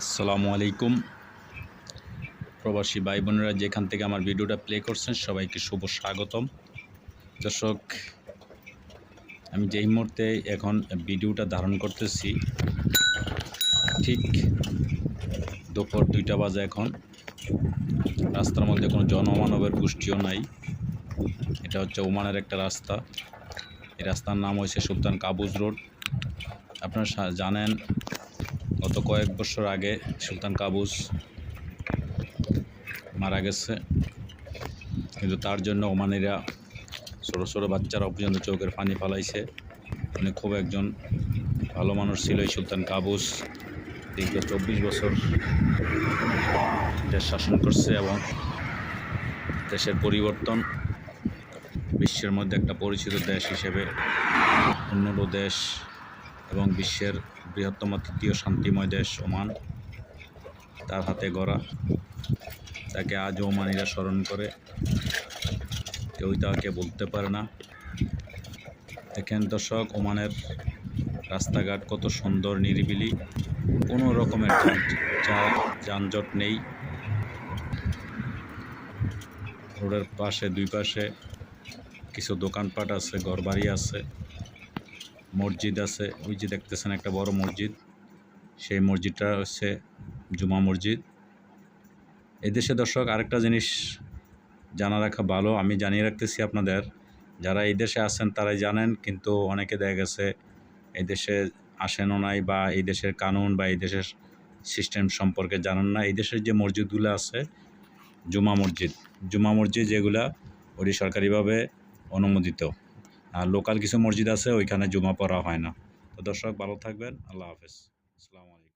আসসালামু আলাইকুম। প্রবাসী ভাই বোনেরা যেখান থেকে আমার ভিডিওটা প্লে করছেন, সবাইকে শুভ স্বাগতম। দর্শক, আমি যেই মুহূর্তে এখন ভিডিওটা ধারণ করতেছি, ঠিক দুপুর দুইটা বাজে এখন। রাস্তার মধ্যে কোনো জনমানবের গোষ্ঠীও নাই। এটা হচ্ছে ওমানের একটা রাস্তা। এই রাস্তার নাম হয়েছে সুলতান কাবুজ রোড। আপনারা জানেন গত কয়েক বছর আগে সুলতান কাবুস মারা গেছে। কিন্তু তার জন্য ওমানিরা ছোটো ছোটো বাচ্চারা পর্যন্ত চোখের পানি ফালাইছে। উনি খুব একজন ভালো মানুষ ছিল এই সুলতান কাবুস। দীর্ঘ চব্বিশ বছর দেশ শাসন করছে এবং দেশের পরিবর্তন বিশ্বের মধ্যে একটা পরিচিত দেশ হিসেবে উন্নত দেশ এবং বিশ্বের বৃহত্তম তৃতীয় শান্তিময় দেশ ওমান। তার হাতে গড়া। তাকে আজ ওমানিরা স্মরণ করে। কেউই তাকে বলতে পারে না। দেখেন দর্শক, ওমানের রাস্তাঘাট কত সুন্দর, নিরিবিলি। কোনো রকমের যানজট নেই। রোডের পাশে, দুই পাশে কিছু দোকানপাট আছে, ঘরবাড়ি আছে। মসজিদ আছে, ওই যে দেখতেছেন একটা বড় মসজিদ। সেই মসজিদটা হচ্ছে জুমা মসজিদ। এদেশে দর্শক, আরেকটা জিনিস জানা রাখা ভালো, আমি জানিয়ে রাখতেছি আপনাদের, যারা এই দেশে আছেন তারাই জানেন, কিন্তু অনেকে দেখা গেছে এই দেশে আসেনও নাই বা এই দেশের কানুন বা এই দেশের সিস্টেম সম্পর্কে জানেন না। এই দেশের যে মসজিদগুলো আছে, জুমা মসজিদ জুমা মসজিদ যেগুলা ওটি সরকারিভাবে অনুমোদিত। আর লোকাল কিছু মসজিদ আছে, ওইখানে জুমা পড়া হয় না। তো দর্শক, ভালো থাকবেন। আল্লাহ হাফেজ। আসসালামু আলাইকুম।